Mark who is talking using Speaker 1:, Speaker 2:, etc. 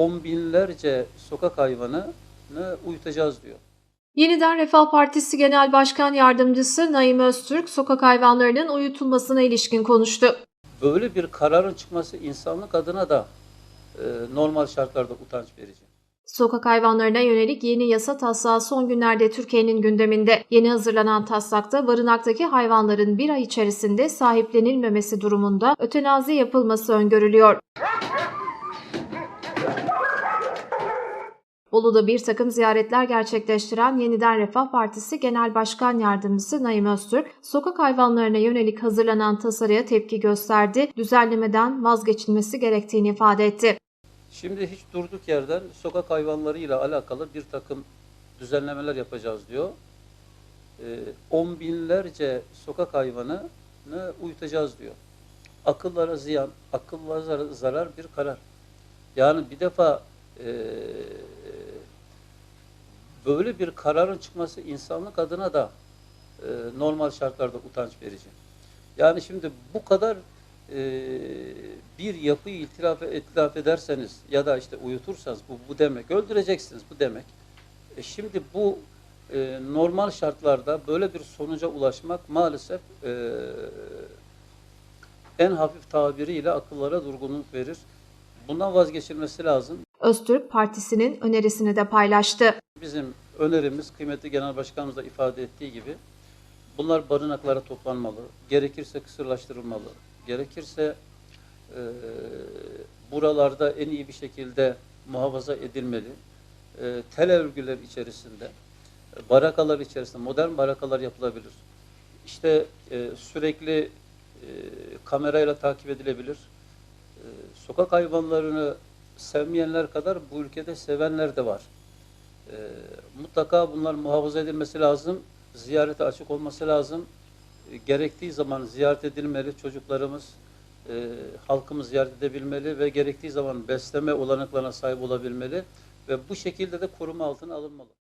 Speaker 1: on binlerce sokak hayvanını uyutacağız diyor.
Speaker 2: Yeniden Refah Partisi Genel Başkan Yardımcısı Naim Öztürk, sokak hayvanlarının uyutulmasına ilişkin konuştu.
Speaker 1: Böyle bir kararın çıkması insanlık adına da e, normal şartlarda utanç verici.
Speaker 2: Sokak hayvanlarına yönelik yeni yasa taslağı son günlerde Türkiye'nin gündeminde. Yeni hazırlanan taslakta barınaktaki hayvanların bir ay içerisinde sahiplenilmemesi durumunda ötenazi yapılması öngörülüyor. Bolu'da bir takım ziyaretler gerçekleştiren Yeniden Refah Partisi Genel Başkan Yardımcısı Naim Öztürk, sokak hayvanlarına yönelik hazırlanan tasarıya tepki gösterdi, düzenlemeden vazgeçilmesi gerektiğini ifade etti.
Speaker 1: Şimdi hiç durduk yerden sokak hayvanlarıyla alakalı bir takım düzenlemeler yapacağız diyor. E, on binlerce sokak hayvanını uyutacağız diyor. Akıllara ziyan, akıllara zarar bir karar. Yani bir defa e, böyle bir kararın çıkması insanlık adına da e, normal şartlarda utanç verici. Yani şimdi bu kadar e, bir yapıyı itiraf, itiraf ederseniz ya da işte uyutursanız bu, bu demek, öldüreceksiniz bu demek. E şimdi bu e, normal şartlarda böyle bir sonuca ulaşmak maalesef e, en hafif tabiriyle akıllara durgunluk verir. Bundan vazgeçilmesi lazım.
Speaker 2: Öztürk partisinin önerisini de paylaştı.
Speaker 1: Bizim önerimiz kıymetli genel başkanımız da ifade ettiği gibi bunlar barınaklara toplanmalı, gerekirse kısırlaştırılmalı, gerekirse e, buralarda en iyi bir şekilde muhafaza edilmeli. E, tel örgüler içerisinde, barakalar içerisinde modern barakalar yapılabilir. İşte e, sürekli e, kamerayla takip edilebilir. E, sokak hayvanlarını sevmeyenler kadar bu ülkede sevenler de var. E, mutlaka bunlar muhafaza edilmesi lazım. Ziyarete açık olması lazım. E, gerektiği zaman ziyaret edilmeli. Çocuklarımız, e, halkımız ziyaret edebilmeli ve gerektiği zaman besleme olanaklarına sahip olabilmeli ve bu şekilde de koruma altına alınmalı.